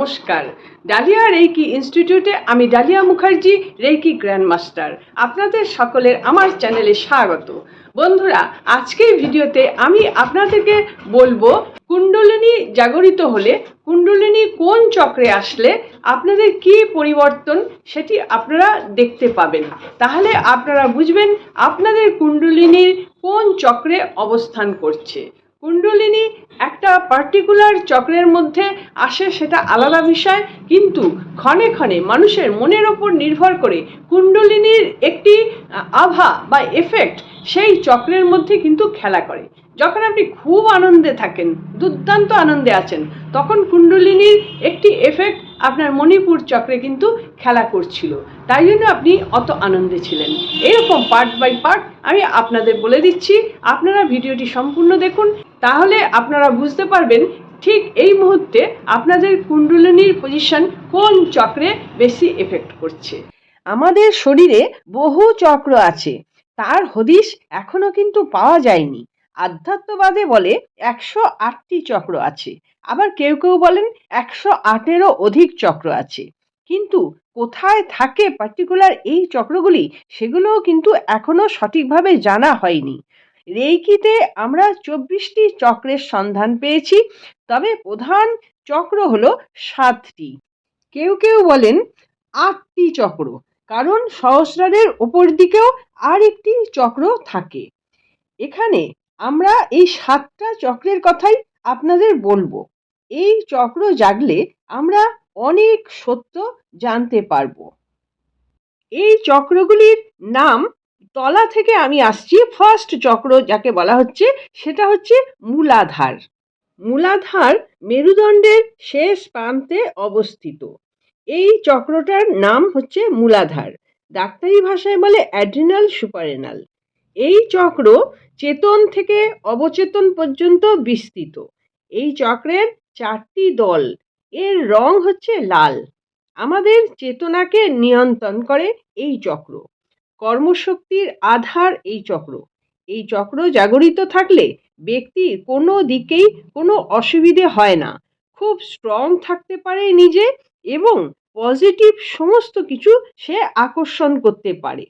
নমস্কার। Dahlia reiki ইনস্টিটিউটে আমি Dalia Mukherjee, reiki grand master. আপনাদের সকলের আমার চ্যানেলে স্বাগত। বন্ধুরা, আজকের ভিডিওতে আমি আপনাদেরকে বলব, কুণ্ডলিনী জাগরিত হলে কুণ্ডলিনী কোন চক্রে আসলে আপনাদের কি পরিবর্তন সেটি আপনারা দেখতে পাবেন। তাহলে আপনারা বুঝবেন আপনাদের কুণ্ডলিনীর কোন চক্রে অবস্থান করছে। কুণ্ডলিনী একটা পার্টিকুলার চক্রের মধ্যে আসে সেটা আলাদা বিষয়, কিন্তু ক্ষণে ক্ষণে মানুষের মনের ওপর নির্ভর করে কুণ্ডলিনীর একটি আভা বা এফেক্ট সেই চক্রের মধ্যে কিন্তু খেলা করে। যখন আপনি খুব আনন্দে থাকেন, দুর্দান্ত আনন্দে আছেন, তখন কুণ্ডলিনীর একটি এফেক্ট আপনার মণিপুর চক্রে কিন্তু খেলা করছিল। তাই জন্য আপনি অত আনন্দে ছিলেন। এরকম পার্ট বাই পার্ট আমি আপনাদের বলে দিচ্ছি। আপনারা ভিডিওটি সম্পূর্ণ দেখুন। তাহলে আপনারা বুঝতে পারবেন ঠিক এই মুহূর্তে আপনাদের কুণ্ডলিনীর পজিশন কোন চক্রে বেশি এফেক্ট করছে। আমাদের শরীরে বহু চক্র আছে, তার হদিশ এখনও কিন্তু পাওয়া যায়নি। আধ্যাত্মবাদে বলে একশো আটটি চক্র আছে, আবার কেউ কেউ বলেন একশো আটেরও অধিক চক্র আছে। কিন্তু কোথায় থাকে পার্টিকুলার এই চক্রগুলি, সেগুলোও কিন্তু এখনও সঠিকভাবে জানা হয়নি। রেইকিতে আমরা চব্বিশটি চক্রের সন্ধান পেয়েছি। তবে প্রধান চক্র হলো সাতটি। কেউ কেউ বলেন আটটি চক্র, কারণ সহস্রারের ওপর দিকেও আর একটি চক্র থাকে। এখানে আমরা এই সাতটা চক্রের কথাই আপনাদের বলব। এই চক্র জাগলে আমরা অনেক সত্য জানতে পারব। এই চক্রগুলির নাম তলা থেকে আমি আসছি ফার্স্ট চক্র যাকে বলা হচ্ছে, সেটা হচ্ছে মূলাধার। মূলাধার মেরুদণ্ডের শেষ প্রান্তে অবস্থিত। এই চক্রটার নাম হচ্ছে মূলাধার। ডাক্তারি ভাষায় বলে অ্যাড্রিনাল সুপারেনাল এই চক্র চেতন থেকে অবচেতন পর্যন্ত বিস্তৃত। এই চক্রের চারটি দল, এর রং হচ্ছে লাল। আমাদের চেতনাকে নিয়ন্ত্রণ করে এই চক্র। কর্মশক্তির আধার এই চক্র। এই চক্র জাগরিত থাকলে ব্যক্তির কোনো দিকেই কোনো অসুবিধে হয় না। খুব স্ট্রং থাকতে পারে নিজে এবং পজিটিভ সমস্ত কিছু সে আকর্ষণ করতে পারে।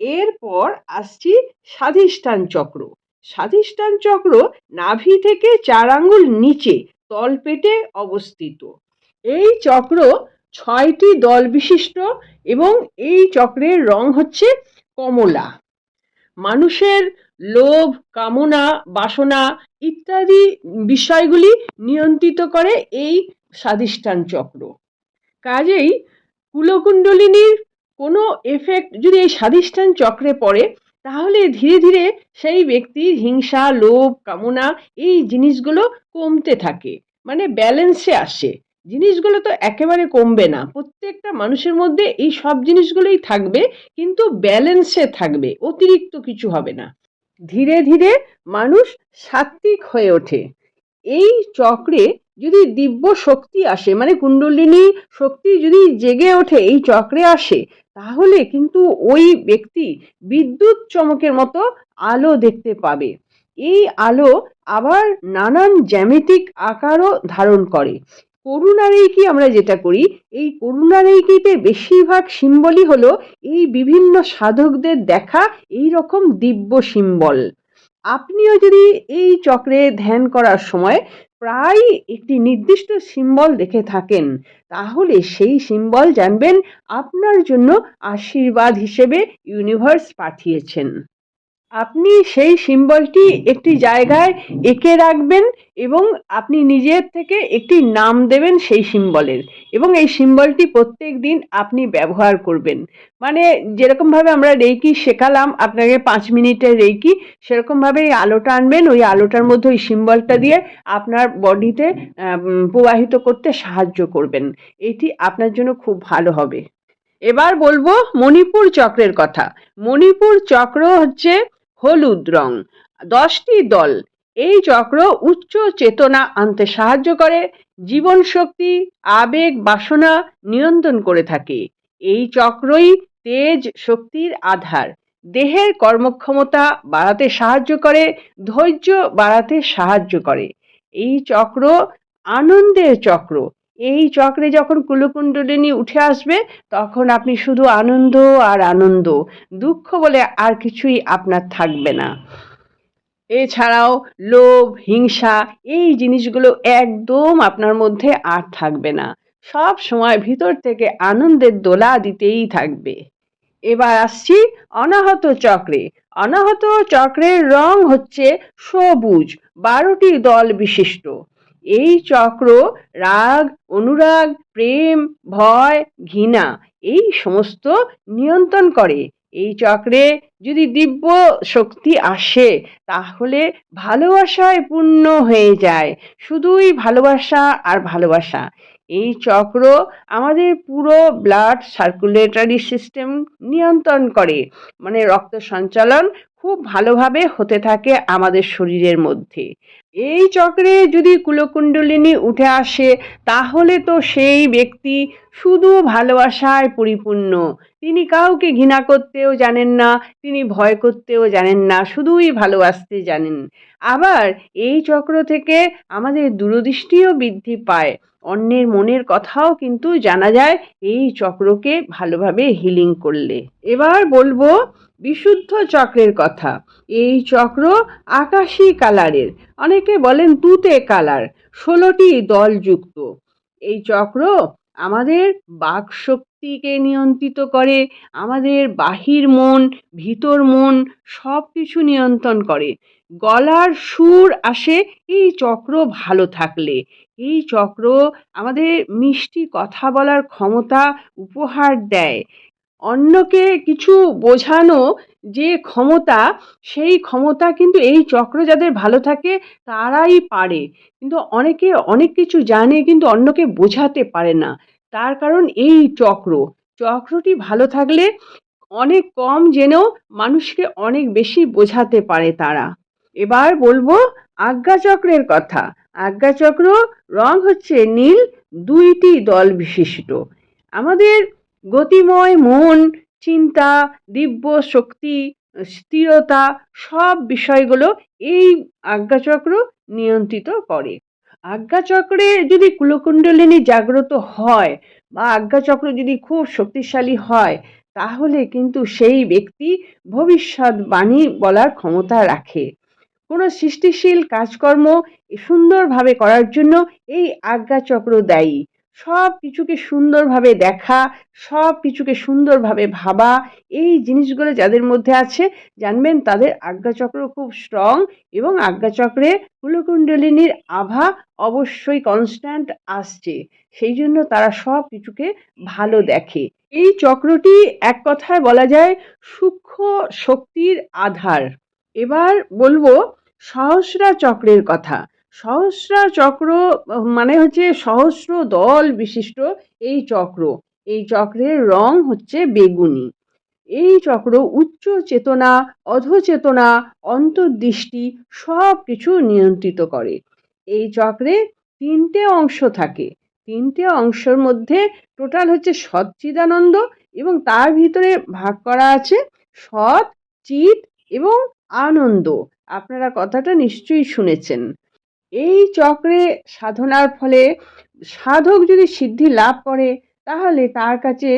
এরপর আসছি স্বাধিষ্ঠান চক্র। স্বাধিষ্ঠান চক্র নাভি থেকে চার আঙ্গুল নিচে, তলপেটে অবস্থিত। এই চক্র ছয়টি দল বিশিষ্ট এবং এই চক্রের রং হচ্ছে কমলা। মানুষের লোভ, কামনা, বাসনা ইত্যাদি বিষয়গুলি নিয়ন্ত্রিত করে এই স্বাধিষ্ঠান চক্র। কাজেই কুলকুণ্ডলিনীর কোনো এফেক্ট যদি এই স্বাধিষ্ঠান চক্রে পড়ে, তাহলে ধীরে ধীরে সেই ব্যক্তির হিংসা, লোভ, কামনা এই জিনিসগুলো কমতে থাকে মানে ব্যালেন্সে আসে। জিনিসগুলো তো একেবারে কমবে না। প্রত্যেকটা মানুষের মধ্যে এই সব জিনিসগুলোই থাকবে, কিন্তু ব্যালেন্সে থাকবে, অতিরিক্ত কিছু হবে না। ধীরে ধীরে মানুষ সাত্ত্বিক হয়ে ওঠে। এই চক্রে যদি দিব্য শক্তি আসে মানে কুণ্ডলিনী শক্তি যদি জেগে ওঠে, এই চক্রে আসে, তাহলে কিন্তু ওই ব্যক্তি বিদ্যুৎ চমকের মতো আলো দেখতে পাবে। এই আলো আবার নানান জ্যামিতিক আকারও ধারণ করে। করুণা রেইকি আমরা যেটা করি? এই করুণা রেইকিতে বেশিরভাগ সিম্বলই হলো এই বিভিন্ন সাধকদের দেখা এই রকম দিব্য সিম্বল। আপনিও যদি এই চক্রে ধ্যান করার সময় প্রায় একটি নির্দিষ্ট সিম্বল দেখে থাকেন, তাহলে সেই সিম্বল জানবেন আপনার জন্য আশীর্বাদ হিসেবে ইউনিভার্স পাঠিয়েছেন। আপনি সেই সিম্বলটি একটি জায়গায় এঁকে রাখবেন এবং আপনি নিজের থেকে একটি নাম দেবেন সেই সিম্বলের এবং এই সিম্বলটি প্রত্যেক দিন আপনি ব্যবহার করবেন। মানে যেরকমভাবে আমরা রেইকি শেখালাম, আপনাকে পাঁচ মিনিটের রেইকি, সেরকমভাবে এই আলোটা আনবেন, ওই আলোটার মধ্যে ওই সিম্বলটা দিয়ে আপনার বডিতে প্রবাহিত করতে সাহায্য করবেন। এটি আপনার জন্য খুব ভালো হবে। এবার বলব মণিপুর চক্রের কথা। মণিপুর চক্র হচ্ছে হলুদ রং। দশটি দল এই চক্র উচ্চ চেতনা আনতে সাহায্য করে জীবন শক্তি আবেগ, বাসনা নিয়ন্ত্রণ করে থাকে। এই চক্রই তেজ শক্তির আধার। দেহের কর্মক্ষমতা বাড়াতে সাহায্য করে, ধৈর্য বাড়াতে সাহায্য করে। এই চক্র আনন্দের চক্র। এই চক্রে যখন কুলকুণ্ডলিনী উঠে আসবে, তখন আপনি শুধু আনন্দ আর আনন্দ, দুঃখ বলে আর কিছুই আপনার থাকবে না। এছাড়াও লোভ, হিংসা, এই জিনিসগুলো একদম আপনার মধ্যে আর থাকবে না। সব সময় ভিতর থেকে আনন্দের দোলা দিতেই থাকবে। এবার আসছি অনাহত চক্রে। অনাহত চক্রের রং হচ্ছে সবুজ, বারোটি দল বিশিষ্ট। এই চক্র রাগ, অনুরাগ, প্রেম, ভয়, ঘৃণা, এই সমস্ত নিয়ন্ত্রণ করে। এই চক্রে যদি দিব্য শক্তি আসে, তাহলে ভালোবাসায় পূর্ণ হয়ে যায়। শুধুই ভালোবাসা আর ভালোবাসা। এই চক্র আমাদের পুরো ব্লাড সার্কুলেটরি সিস্টেম নিয়ন্ত্রণ করে। মানে রক্ত সঞ্চালন খুব ভালোভাবে হতে থাকে আমাদের শরীরের মধ্যে। এই চক্রে যদি কুলকুণ্ডলিনী উঠে আসে, তাহলে তো সেই ব্যক্তি শুধু ভালোবাসায় পরিপূর্ণ। তিনি কাউকে ঘৃণা করতেও জানেন না, তিনি ভয় করতেও জানেন না, শুধুই ভালোবাসতে জানেন। আবার এই চক্র থেকে আমাদের দূরদৃষ্টিও বৃদ্ধি পায়। অন্যের মনের কথাও কিন্তু জানা যায় এই চক্রকে ভালোভাবে হিলিং করলে। এবার বলব বিশুদ্ধ চক্রের কথা। এই চক্র আকাশি কালারের। অনেকে বলেন তুতে কালার, ষোলোটি দলযুক্ত। এই চক্র আমাদের বাক শক্তিকে নিয়ন্ত্রিত করে, আমাদের বাহির মন, ভিতর মন সব কিছু নিয়ন্ত্রণ করে। গলার সুর আসে এই চক্র ভালো থাকলে। এই চক্র আমাদের মিষ্টি কথা বলার ক্ষমতা উপহার দেয়। অন্যকে কিছু বোঝানো যে ক্ষমতা, সেই ক্ষমতা কিন্তু এই চক্র যাদের ভালো থাকে তারাই পারে। কিন্তু অনেকে অনেক কিছু জানে কিন্তু অন্যকে বোঝাতে পারে না। তার কারণ এই চক্র। চক্রটি ভালো থাকলে অনেক কম জেনেও মানুষকে অনেক বেশি বোঝাতে পারে তারা। এবার বলব আজ্ঞাচক্রের কথা। আজ্ঞাচক্র রং হচ্ছে নীল, দুইটি দল বিশিষ্ট। আমাদের গতিময় মন, চিন্তা, দিব্য শক্তি, স্থিরতা, সব বিষয়গুলো এই আজ্ঞাচক্র নিয়ন্ত্রিত করে। আজ্ঞাচক্রে যদি কুলকুণ্ডলিনী জাগ্রত হয় বা আজ্ঞাচক্র যদি খুব শক্তিশালী হয়, তাহলে কিন্তু সেই ব্যক্তি ভবিষ্যৎবাণী বলার ক্ষমতা রাখে। কোনো সৃষ্টিশীল কাজকর্ম সুন্দরভাবে করার জন্য এই আজ্ঞাচক্র দায়ী। সব কিছুকে সুন্দরভাবে দেখা, সব কিছুকে সুন্দরভাবে ভাবা, এই জিনিসগুলো যাদের মধ্যে আছে, জানবেন তাদের আজ্ঞাচক্র খুব স্ট্রং এবং আজ্ঞাচক্রে কুলকুণ্ডলিনীর আভা অবশ্যই কনস্ট্যান্ট আসছে। সেই জন্য তারা সব কিছুকে ভালো দেখে। এই চক্রটি এক কথায় বলা যায় সূক্ষ্ম শক্তির আধার। এবার বলব সহস্রা চক্রের কথা। সহস্রা চক্র মানে হচ্ছে সহস্র দল বিশিষ্ট এই চক্র। এই চক্রের রং হচ্ছে বেগুনি। এই চক্র উচ্চ চেতনা, অধচেতনা, অন্তর্দৃষ্টি সব কিছু নিয়ন্ত্রিত করে। এই চক্রে তিনটে অংশ থাকে। তিনটে অংশের মধ্যে টোটাল হচ্ছে সচ্চিদানন্দ এবং তার ভিতরে ভাগ করা আছে সৎ চিত এবং আনন্দ। আপনারা কথাটা নিশ্চয়ই শুনেছেন। এই চক্রে সাধনার ফলে সাধক যদি সিদ্ধি লাভ করে, তাহলে তার কাছে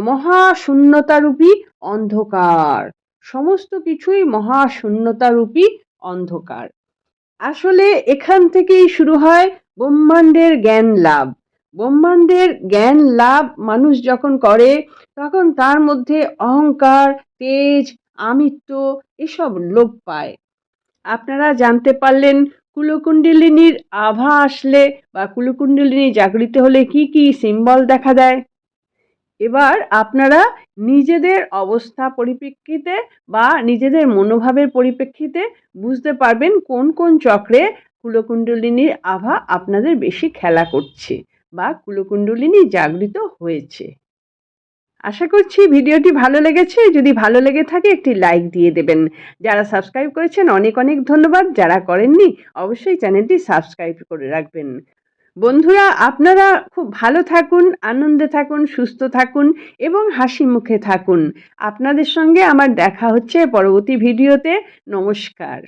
মহাশূন্যতারূপী অন্ধকার। সমস্ত কিছুই মহাশূন্যতারূপী অন্ধকার। আসলে এখান থেকেই শুরু হয় ব্রহ্মাণ্ডের জ্ঞান লাভ। ব্রহ্মাণ্ডের জ্ঞান লাভ মানুষ যখন করে, তখন তার মধ্যে অহংকার, তেজ, আমিত্ব এসব লোপ পায়। আপনারা জানতে পারলেন কুলকুণ্ডলিনীর আভা আসলে বা কুলকুণ্ডলিনী জাগৃত হলে কি কি সিম্বল দেখা দেয়? এবার আপনারা নিজেদের অবস্থা পরিপ্রেক্ষিতে বা নিজেদের মনোভাবের পরিপ্রেক্ষিতে বুঝতে পারবেন কোন কোন চক্রে কুলকুণ্ডলিনীর আভা আপনাদের বেশি খেলা করছে বা কুলকুণ্ডলিনী জাগৃত হয়েছে। আশা করছি ভিডিওটি ভালো লেগেছে। যদি ভালো লেগে থাকে, একটি লাইক দিয়ে দেবেন। যারা সাবস্ক্রাইব করেছেন, অনেক অনেক ধন্যবাদ। যারা করেননি, অবশ্যই চ্যানেলটি সাবস্ক্রাইব করে রাখবেন। বন্ধুরা, আপনারা খুব ভালো থাকুন, আনন্দে থাকুন, সুস্থ থাকুন এবং হাসি মুখে থাকুন। আপনাদের সঙ্গে আমার দেখা হচ্ছে পরবর্তী ভিডিওতে। নমস্কার।